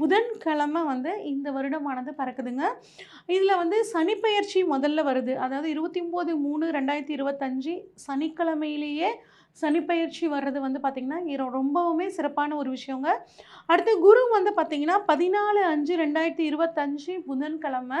புதன்கிழமை வந்து இந்த வருடமானது பறக்குதுங்க. இதில் வந்து சனிப்பெயர்ச்சி முதல்ல வருது. அதாவது இருபத்தி ஒம்பது மூணு ரெண்டாயிரத்தி இருபத்தஞ்சி சனிக்கிழமையிலேயே சனிப்பெயர்ச்சி வர்றது வந்து பார்த்திங்கன்னா ரொம்பவுமே சிறப்பான ஒரு விஷயங்க. அடுத்து குரு வந்து பார்த்திங்கன்னா பதினாலு அஞ்சு ரெண்டாயிரத்தி இருபத்தஞ்சி புதன்கிழமை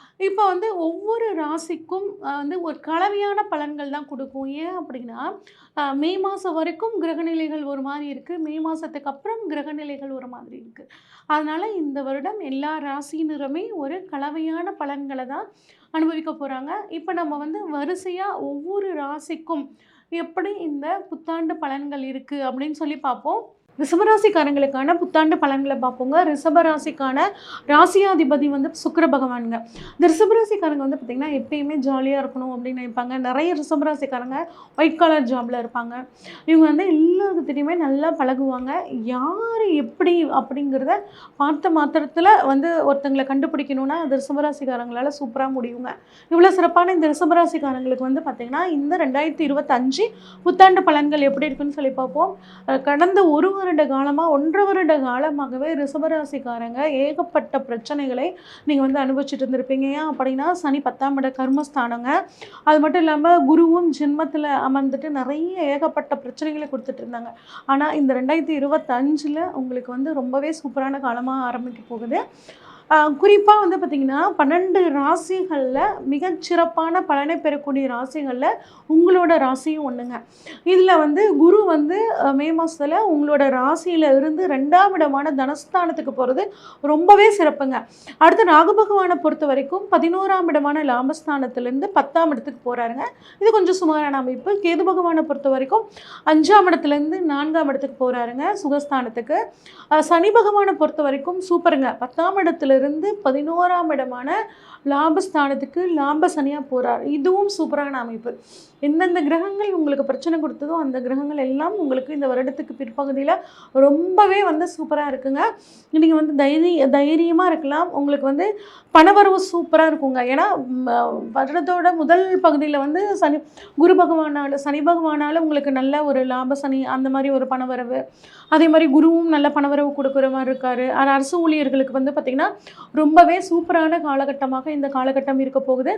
இப்போ வந்து ஒவ்வொரு ராசிக்கும் வந்து ஒரு கலவையான பலன்கள் தான் கொடுக்கும். ஏன் அப்படின்னா மே மாதம் வரைக்கும் கிரகநிலைகள் ஒரு மாதிரி இருக்குது மே மாதத்துக்கு அப்புறம் கிரகநிலைகள் ஒரு மாதிரி இருக்குது அதனால் இந்த வருடம் எல்லா ராசியினருமே ஒரு கலவையான பலன்களை தான் அனுபவிக்க போகிறாங்க இப்போ நம்ம வந்து வரிசையாக ஒவ்வொரு ராசிக்கும் எப்படி இந்த புத்தாண்டு பலன்கள் இருக்குது அப்படின்னு சொல்லி பார்ப்போம். ரிஷபராசிக்காரங்களுக்கான புத்தாண்டு பலன்களை பார்ப்போங்க. ரிஷபராசிக்கான ராசியாதிபதி வந்து சுக்கர பகவானுங்க. இந்த ரிஷபராசிக்காரங்க வந்து பார்த்திங்கன்னா எப்பயுமே ஜாலியாக இருக்கணும் அப்படின்னு நினைப்பாங்க. நிறைய ரிஷபராசிக்காரங்க ஒயிட் கலர் ஜாபில் இருப்பாங்க. இவங்க வந்து எல்லாத்துட்டையுமே நல்லா பழகுவாங்க. யார் எப்படி அப்படிங்கிறத பார்த்த மாத்திரத்தில் வந்து ஒருத்தங்களை கண்டுபிடிக்கணும்னா அது ரிஷபராசிக்காரங்களால் சூப்பராக முடியுங்க. இவ்வளோ சிறப்பான இந்த ரிஷபராசிக்காரங்களுக்கு வந்து பார்த்திங்கன்னா இந்த ரெண்டாயிரத்தி இருபத்தஞ்சு புத்தாண்டு பலன்கள் எப்படி இருக்குன்னு சொல்லி பார்ப்போம். கடந்த ஒரு வருட காலமாக ஒன்றரை வருட காலமாகவே ரிசபராசிக்காரங்க ஏகப்பட்ட பிரச்சனைகளை நீங்கள் வந்து அனுபவிச்சுட்டு இருந்திருப்பீங்க. ஏன் அப்படின்னா சனி பத்தாம் இட கர்மஸ்தானங்க. அது மட்டும் இல்லாமல் குருவும் ஜென்மத்தில் அமர்ந்துட்டு நிறைய ஏகப்பட்ட பிரச்சனைகளை கொடுத்துட்டு இருந்தாங்க. ஆனால் இந்த ரெண்டாயிரத்தி இருபத்தஞ்சில் உங்களுக்கு வந்து ரொம்பவே சூப்பரான காலமாக ஆரம்பிக்க போகுது. குறிப்பாக வந்து பார்த்திங்கன்னா பன்னெண்டு ராசிகளில் மிகச்சிறப்பான பலனை பெறக்கூடிய ராசிகளில் உங்களோட ராசியும் ஒன்றுங்க இதில் வந்து குரு வந்து மே மாதத்தில் உங்களோட ராசியில் இருந்து ரெண்டாம் இடமான தனஸ்தானத்துக்கு போகிறது ரொம்பவே சிறப்புங்க. அடுத்து நாகபகவானை பொறுத்த வரைக்கும் பதினோராம் இடமான லாபஸ்தானத்திலேருந்து பத்தாம் இடத்துக்கு போகிறாருங்க இது கொஞ்சம் சுமாரான அமைப்பு. கேது பகவானை பொறுத்த வரைக்கும் அஞ்சாம் இடத்துலேருந்து நான்காம் இடத்துக்கு போகிறாருங்க சுகஸ்தானத்துக்கு. சனி பகவானை பொறுத்த வரைக்கும் சூப்பருங்க. பத்தாம் இருந்து பதினோராம் இடமான லாபஸ்தானத்துக்கு லாப சனியாக போகிறார் இதுவும் சூப்பரான அமைப்பு. எந்தெந்த கிரகங்கள் உங்களுக்கு பிரச்சனை கொடுத்ததோ அந்த கிரகங்கள் எல்லாம் உங்களுக்கு இந்த வருடத்துக்கு பிற்பகுதியில் ரொம்பவே வந்து சூப்பராக இருக்குங்க. நீங்கள் வந்து தைரிய தைரியமாக இருக்கலாம். உங்களுக்கு வந்து பணவரவு சூப்பராக இருக்குங்க. ஏன்னா வருடத்தோட முதல் பகுதியில் வந்து சனி குரு பகவானால் சனி பகவானால் உங்களுக்கு நல்ல ஒரு லாப சனி அந்த மாதிரி ஒரு பணவரவு. அதே மாதிரி குருவும் நல்ல பணவரவு கொடுக்குற மாதிரி இருக்காரு. ஆனால் அரசு ஊழியர்களுக்கு வந்து பார்த்திங்கன்னா ரொம்பவே சூப்பரான காலகட்டமாக இந்த காலகட்டம் இருக்க போகுது.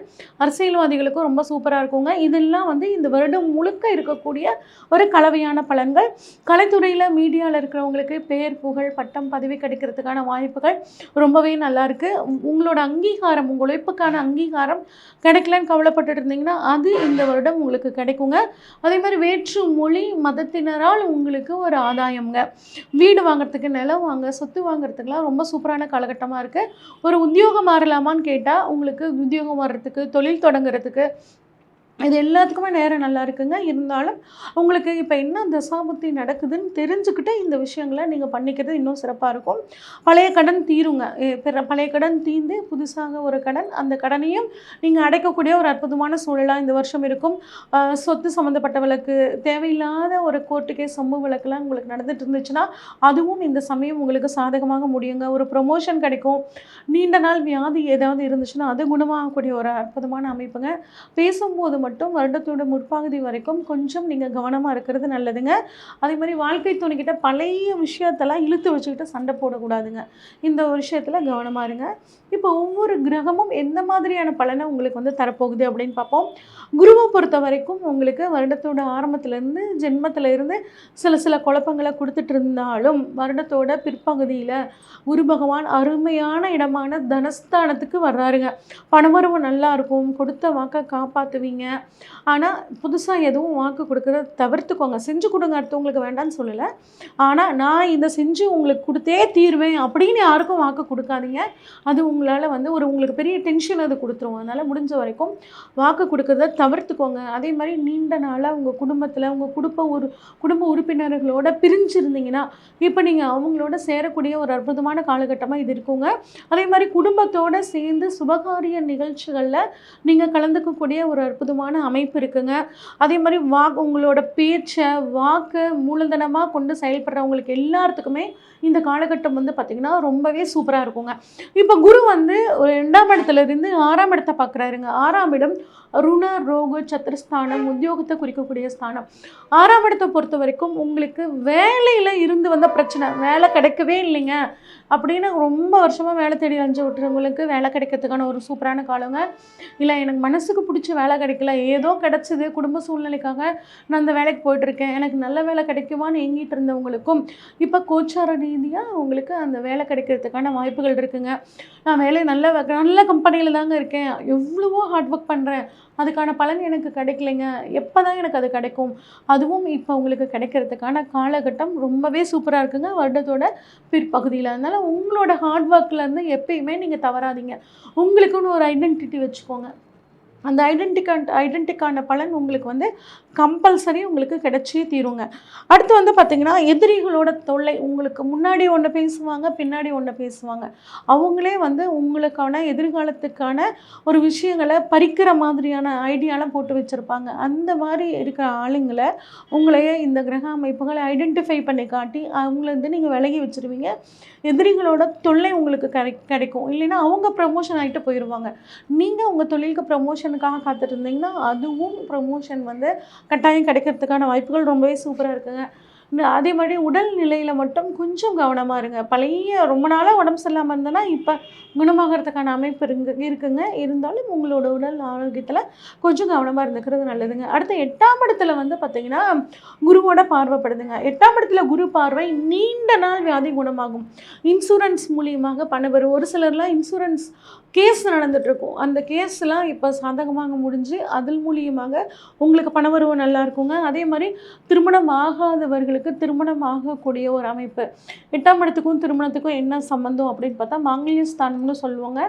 அரசியல்வாதிகளுக்கும் ரொம்ப சூப்பராக இருக்குங்க. இதெல்லாம் வந்து இந்த வருடம் முழுக்க இருக்கக்கூடிய ஒரு கலவையான பலன்கள். கலைத்துறையில் மீடியாவில் இருக்கிறவங்களுக்கு பேர் புகழ் பட்டம் பதவி கிடைக்கிறதுக்கான வாய்ப்புகள் ரொம்பவே நல்லா இருக்குது உங்களோட அங்கீகாரம் உங்கள் உழைப்புக்கான அங்கீகாரம் கிடைக்கலன்னு கவலைப்பட்டுட்டு இருந்தீங்கன்னா அது இந்த வருடம் உங்களுக்கு கிடைக்குங்க. அதே மாதிரி வேற்று மொழி மதத்தினரால் உங்களுக்கு ஒரு ஆதாயம்ங்க. வீடு வாங்குறதுக்கு நிலம் வாங்க சொத்து வாங்குறதுக்குலாம் ரொம்ப சூப்பரான காலகட்டமாக இருக்குது ஒரு உத்தியோகம் மாறலாமான்னு கேட்டால் உங்களுக்கு உத்தியோகம் வர்றதுக்கு தொழில் தொடங்குறதுக்கு இது எல்லாத்துக்குமே நேரம் நல்லா இருக்குங்க. இருந்தாலும் உங்களுக்கு இப்போ என்ன தசாபுத்தி நடக்குதுன்னு தெரிஞ்சுக்கிட்டு இந்த விஷயங்களை நீங்கள் பண்ணிக்கிறது இன்னும் சிறப்பாக இருக்கும். பழைய கடன் தீருங்க. பிற- பழைய கடன் தீர்ந்து புதுசாக ஒரு கடன் அந்த கடனையும் நீங்கள் அடைக்கக்கூடிய ஒரு அற்புதமான சூழலாக இந்த வருஷம் இருக்கும். சொத்து சம்மந்தப்பட்ட வழக்கு தேவையில்லாத ஒரு கோர்ட்டு கேஸ் சம்பவ வழக்குலாம் உங்களுக்கு நடந்துட்டு இருந்துச்சுன்னா அதுவும் இந்த சமயம் உங்களுக்கு சாதகமாக முடியுங்க. ஒரு ப்ரொமோஷன் கிடைக்கும். நீண்ட நாள் வியாதி ஏதாவது இருந்துச்சுன்னா அது குணமாகக்கூடிய ஒரு அற்புதமான அமைப்புங்க. பேசும்போது மட்டும் வருடத்தோட முற்பகுதி வரைக்கும் கொஞ்சம் நீங்கள் கவனமாக இருக்கிறது நல்லதுங்க. அதே மாதிரி வாழ்க்கை துணைக்கிட்ட பழைய விஷயத்தெல்லாம் இழுத்து வச்சுக்கிட்டு சண்டை போடக்கூடாதுங்க. இந்த ஒரு விஷயத்தில் கவனமாக இருங்க. இப்போ ஒவ்வொரு கிரகமும் எந்த மாதிரியான பலனை உங்களுக்கு வந்து தரப்போகுது அப்படின்னு பார்ப்போம். குருவை பொறுத்த வரைக்கும் உங்களுக்கு வருடத்தோட ஆரம்பத்துலேருந்து ஜென்மத்தில் இருந்து சில சில குழப்பங்களை கொடுத்துட்டு இருந்தாலும் வருடத்தோட பிற்பகுதியில் குரு பகவான் அருமையான இடமான தனஸ்தானத்துக்கு வர்றாருங்க. பணவரவு நல்லா இருக்கும். கொடுத்த வாக்கை காப்பாற்றுவீங்க ஆனால் புதுசாக எதுவும் வாக்கு கொடுக்குறத தவிர்த்துக்கோங்க. செஞ்சு கொடுங்க அடுத்தவங்களுக்கு வேண்டாம்னு சொல்லலை. ஆனால் நான் இதை செஞ்சு உங்களுக்கு கொடுத்தே தீர்வேன் அப்படின்னு யாருக்கும் வாக்கு கொடுக்காதீங்க. அது உங்களால் வந்து ஒரு உங்களுக்கு பெரிய டென்ஷன் அது கொடுத்துரும். அதனால் முடிஞ்ச வரைக்கும் வாக்கு கொடுக்குறத தவிர்த்துக்கோங்க. அதே மாதிரி நீண்ட நாளாக உங்கள் குடும்பத்தில் உங்கள் குடும்ப ஒரு குடும்ப உறுப்பினர்களோட பிரிஞ்சிருந்தீங்கன்னா இப்போ நீங்கள் அவங்களோட சேரக்கூடிய ஒரு அற்புதமான காலகட்டமாக இது இருக்குங்க. அதே மாதிரி குடும்பத்தோடு சேர்ந்து சுபகாரிய நிகழ்ச்சிகளில் நீங்கள் கலந்துக்கக்கூடிய ஒரு அற்புதமான அமைப்பு இருக்குங்க. அதே மாதிரி வா உங்களோட பேச்சை வாக்கை மூலதனமாக கொண்டு செயல்படுறவங்களுக்கு எல்லாத்துக்குமே இந்த காலகட்டம் வந்து பார்த்திங்கன்னா ரொம்பவே சூப்பராக இருக்குங்க. இப்போ குரு வந்து ஒரு ரெண்டாம் இடத்துல இருந்து ஆறாம் இடத்தை பார்க்குறாருங்க ஆறாம் இடம் ருண ரோக சத்திரஸ்தானம் உத்தியோகத்தை குறிக்கக்கூடிய ஸ்தானம். ஆறாம் இடத்தை பொறுத்த வரைக்கும் உங்களுக்கு வேலையில் இருந்து வந்த பிரச்சனை வேலை கிடைக்கவே இல்லைங்க. அப்படின்னு ரொம்ப வருஷமாக வேலை தேடி அஞ்சு விட்டுறவங்களுக்கு வேலை கிடைக்கிறதுக்கான ஒரு சூப்பரான காலங்க. இல்லை எனக்கு மனசுக்கு பிடிச்ச வேலை கிடைக்கல. ஏதோ கிடச்சிது குடும்ப சூழ்நிலைக்காக நான் அந்த வேலைக்கு போயிட்டுருக்கேன். எனக்கு நல்ல வேலை கிடைக்குமான்னு எங்கிட்டு இருந்தவங்களுக்கும் இப்போ கோச்சார ரீதியாக உங்களுக்கு அந்த வேலை கிடைக்கிறதுக்கான வாய்ப்புகள் இருக்குங்க. நான் வேலை நல்ல நல்ல கம்பெனியில் தாங்க இருக்கேன். எவ்வளவோ ஹார்ட் ஒர்க் பண்ணுறேன் அதுக்கான பலன் எனக்கு கிடைக்கலைங்க. எப்போ தான் எனக்கு அது கிடைக்கும்? அதுவும் இப்போ உங்களுக்கு கிடைக்கிறதுக்கான காலகட்டம் ரொம்பவே சூப்பராக இருக்குங்க. வருடத்தோட பிற்பகுதியில். அதனால் உங்களோட ஹார்ட் ஒர்க்லேருந்து எப்பயுமே நீங்கள் தவறாதீங்க. உங்களுக்குன்னு ஒரு ஐடென்டிட்டி வச்சுக்கோங்க. அந்த ஐடென்டிக்கான் ஐடென்டிக்கான பலன் உங்களுக்கு வந்து கம்பல்சரி உங்களுக்கு கிடைச்சே தீருங்க. அடுத்து வந்து பார்த்திங்கன்னா எதிரிகளோட தொல்லை உங்களுக்கு முன்னாடி ஒன்று பேசுவாங்க பின்னாடி ஒன்று பேசுவாங்க. அவங்களே வந்து உங்களுக்கான எதிர்காலத்துக்கான ஒரு விஷயங்களை பறிக்கிற மாதிரியான ஐடியாலாம் போட்டு வச்சுருப்பாங்க. அந்த மாதிரி இருக்கிற ஆளுங்களை உங்களையே இந்த கிரக அமைப்புகளை ஐடென்டிஃபை பண்ணி காட்டி அவங்களேருந்து நீங்கள் விலகி வச்சுருவீங்க. எதிரிகளோட தொல்லை உங்களுக்கு கிடை கிடைக்கும். இல்லைன்னா அவங்க ப்ரமோஷன் ஆகிட்டு போயிடுவாங்க நீங்கள் உங்கள் தொழிலுக்கு ப்ரமோஷன் ப்ரமோஷனுக்காக காத்துட்டு இருந்தீங்கன்னா அதுவும் ப்ரமோஷன் வந்து கட்டாயம் கிடைக்கிறதுக்கான வாய்ப்புகள் ரொம்பவே சூப்பராக இருக்குங்க. அதே மாதிரி உடல் நிலையில் மட்டும் கொஞ்சம் கவனமாக இருங்க. பழைய ரொம்ப நாளாக உடம்பு சரியில்லாமல் இருந்தேன்னா இப்போ குணமாகறதுக்கான அமைப்பு இருங்க இருக்குங்க. இருந்தாலும் உங்களோட உடல் ஆரோக்கியத்தில் கொஞ்சம் கவனமாக இருந்துக்கிறது நல்லதுங்க. அடுத்து எட்டாம் இடத்துல வந்து பார்த்திங்கன்னா குருவோட பார்வைப்படுதுங்க. எட்டாம் இடத்துல குரு பார்வை நீண்ட நாள் வியாதி குணமாகும். இன்சூரன்ஸ் மூலியமாக பண வரும். ஒரு சிலர்லாம் இன்சூரன்ஸ் கேஸ் நடந்துகிட்ருக்கும் அந்த கேஸ்லாம் இப்போ சாதகமாக முடிஞ்சு அதன் மூலியமாக உங்களுக்கு பணவரவு நல்லா இருக்குங்க. அதே மாதிரி திருமணம் ஆகாதவர்களுக்கு திருமணம் ஆகக்கூடிய ஒரு அமைப்பு. எட்டாம் இடத்துக்கும் திருமணத்துக்கும் என்ன சம்மந்தம் அப்படின்னு பார்த்தா மாங்கல்ய ஸ்தானம்னு சொல்லுவாங்க.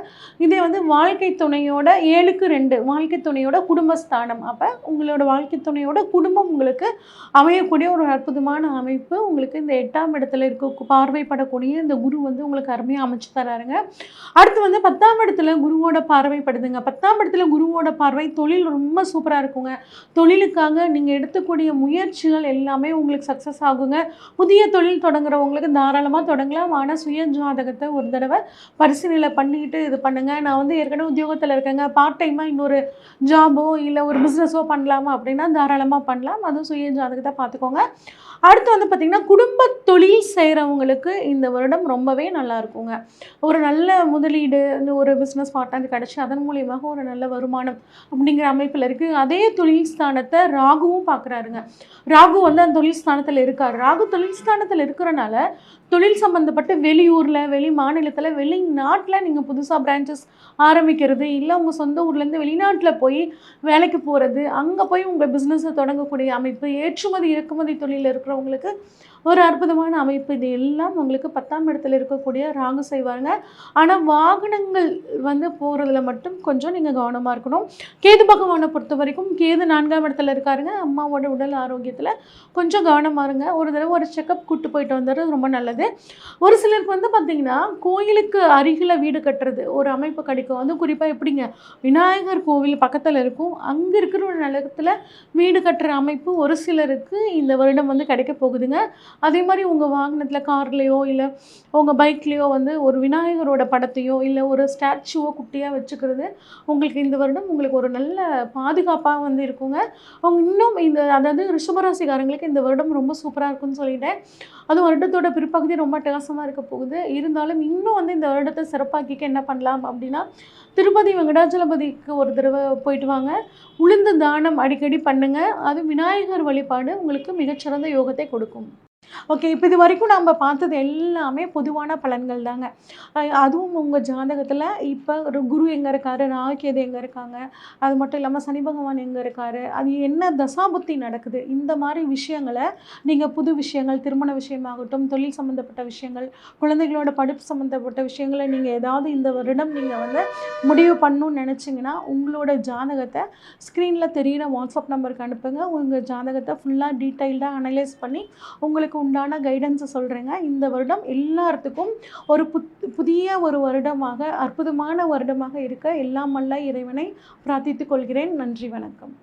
இதே வந்து வாழ்க்கை துணையோட ஏழுக்கு ரெண்டு வாழ்க்கை துணையோட குடும்பஸ்தானம். அப்போ உங்களோட வாழ்க்கை துணையோட குடும்பம் உங்களுக்கு அமையக்கூடிய ஒரு அற்புதமான அமைப்பு. உங்களுக்கு இந்த எட்டாம் இடத்துல இருக்க பார்வைப்படக்கூடிய இந்த குரு வந்து உங்களுக்கு அருமையாக அமைச்சு தராருங்க. அடுத்து வந்து பத்தாம் இடத்துல குருவோட பார்வைப்படுதுங்க பத்தாம் இடத்துல குருவோட பார்வை தொழில் ரொம்ப சூப்பராக இருக்குங்க. தொழிலுக்காக நீங்கள் எடுத்துக்கூடிய முயற்சிகள் எல்லாமே உங்களுக்கு சக்ஸஸ் ஆகுங்க புதிய தொழில் தொடங்குறவங்களுக்கு தாராளமாக தொடங்கலாம். ஆனால் சுய ஜாதகத்தை ஒரு தடவை பரிசீலனை பண்ணிக்கிட்டு இது பண்ணுங்கள் நான் வந்து ஏற்கனவே உத்தியோகத்தில் இருக்கேங்க. பார்ட் டைமாக இன்னொரு ஜாபோ இல்லை ஒரு பிஸ்னஸோ பண்ணலாமா அப்படின்னா தாராளமாக பண்ணலாம். அதுவும் சுய ஜாதகத்தை பார்த்துக்கோங்க. அடுத்து வந்து பார்த்திங்கன்னா குடும்ப தொழில் செய்கிறவங்களுக்கு இந்த வருடம் ரொம்பவே நல்லா இருக்குங்க. ஒரு நல்ல முதலீடு இந்த ஒரு பிஸ்னஸ் பார்ட்னர் கிடச்சி அதன் மூலியமாக ஒரு நல்ல வருமானம் அப்படிங்கிற அமைப்பில் இருக்குது அதே தொழில் ஸ்தானத்தை ராகுவும் பார்க்குறாருங்க ராகு வந்து அந்த தொழில் ஸ்தானத்தில் இருக்கார். ராகு தொழில் ஸ்தானத்தில் இருக்கிறனால தொழில் சம்மந்தப்பட்ட வெளியூரில் வெளி மாநிலத்தில் வெளிநாட்டில் நீங்கள் புதுசாக பிரான்ச்சஸ் ஆரம்பிக்கிறது இல்லை உங்கள் சொந்த ஊர்லேருந்து வெளிநாட்டில் போய் வேலைக்கு போகிறது அங்கே போய் உங்கள் பிஸ்னஸை தொடங்கக்கூடிய அமைப்பு ஏற்றுமதி இறக்குமதி தொழிலில் இருக்கிறவங்களுக்கு ஒரு அற்புதமான அமைப்பு. இது எல்லாம் உங்களுக்கு பத்தாம் இடத்துல இருக்கக்கூடிய ராகு செய்வாங்க ஆனால் வாகனங்கள் வந்து போகிறதுல மட்டும் கொஞ்சம் நீங்கள் கவனமாக இருக்கணும். கேது பகவானை பொறுத்த வரைக்கும் கேது நான்காம் இடத்துல இருக்காருங்க. அம்மாவோட உடல் ஆரோக்கியத்தில் கொஞ்சம் கவனமாக இருங்க. ஒரு தடவை ஒரு செக்கப் கூட்டு போயிட்டு வந்துடுறது ரொம்ப நல்லது. ஒரு சிலருக்கு வந்து பார்த்திங்கன்னா கோயிலுக்கு அருகில் வீடு கட்டுறது ஒரு அமைப்பு கிடைக்கும். அதுவும் குறிப்பாக எப்படிங்க? விநாயகர் கோவில் பக்கத்தில் இருக்கும். அங்கே இருக்கிற ஒரு நிலத்தில் வீடு கட்டுற அமைப்பு ஒரு சிலருக்கு இந்த வருடம் வந்து கிடைக்க போகுதுங்க. அதே மாதிரி உங்கள் வாகனத்தில் கார்லேயோ இல்லை உங்கள் பைக்லேயோ வந்து ஒரு விநாயகரோட படத்தையோ இல்லை ஒரு ஸ்டாச்சுவோ குட்டியாக வச்சுக்கிறது உங்களுக்கு இந்த வருடம் உங்களுக்கு ஒரு நல்ல பாதுகாப்பாக வந்து இருக்குங்க. அவங்க இன்னும் இந்த அதாவது ரிஷபராசிக்காரங்களுக்கு இந்த வருடம் ரொம்ப சூப்பராக இருக்கும்னு சொல்லிட்டேன். அது வருடத்தோட பிற்பகுதி ரொம்ப அட்டகாசமாக இருக்க போகுது. இருந்தாலும் இன்னும் வந்து இந்த வருடத்தை சிறப்பாக்கிக்க என்ன பண்ணலாம் அப்படின்னா திருப்பதி வெங்கடாச்சலபதிக்கு ஒரு தடவை போயிட்டு வாங்க. உளுந்து தானம் அடிக்கடி பண்ணுங்க. அது விநாயகர் வழிபாடு உங்களுக்கு மிகச்சிறந்த யோகத்தை கொடுக்கும். ஓகே இப்போ இது வரைக்கும் நம்ம பார்த்தது எல்லாமே பொதுவான பலன்கள் தாங்க. அதுவும் உங்கள் ஜாதகத்தில் இப்போ குரு எங்கே இருக்காரு ராகேது எங்கே இருக்காங்க அது மட்டும் இல்லாமல் சனி பகவான் எங்கே இருக்காரு அது என்ன தசாபுத்தி நடக்குது இந்த மாதிரி விஷயங்களை நீங்கள் புது விஷயங்கள் திருமண விஷயமாகட்டும் தொழில் சம்மந்தப்பட்ட விஷயங்கள் குழந்தைகளோட படிப்பு சம்மந்தப்பட்ட விஷயங்களை நீங்கள் ஏதாவது இந்த வருடம் நீங்கள் வந்து முடிவு பண்ணணும்னு நினச்சிங்கன்னா உங்களோட ஜாதகத்தை ஸ்க்ரீனில் தெரிகிற வாட்ஸ்அப் நம்பருக்கு அனுப்புங்க. உங்கள் ஜாதகத்தை ஃபுல்லாக டீட்டெயில்டாக அனலைஸ் பண்ணி உங்களுக்கு உண்டான கைடன்ஸை சொல்கிறேங்க இந்த வருடம் எல்லாத்துக்கும் ஒரு புத் புதிய ஒரு வருடமாக அற்புதமான வருடமாக இருக்க எல்லாம் அல்ல இறைவனை பிரார்த்தித்துக் கொள்கிறேன். நன்றி வணக்கம்.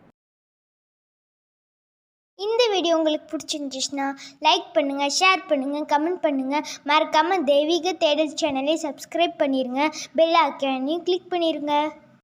இந்த வீடியோ உங்களுக்கு பிடிச்சிருந்துச்சுன்னா லைக் பண்ணுங்கள் ஷேர் பண்ணுங்கள் கமெண்ட் பண்ணுங்கள் மறக்காமல் தெய்வீக தேடல் சேனலை சப்ஸ்கிரைப் பண்ணிடுங்க பெல் ஐக்கானையும் கிளிக் பண்ணிடுங்க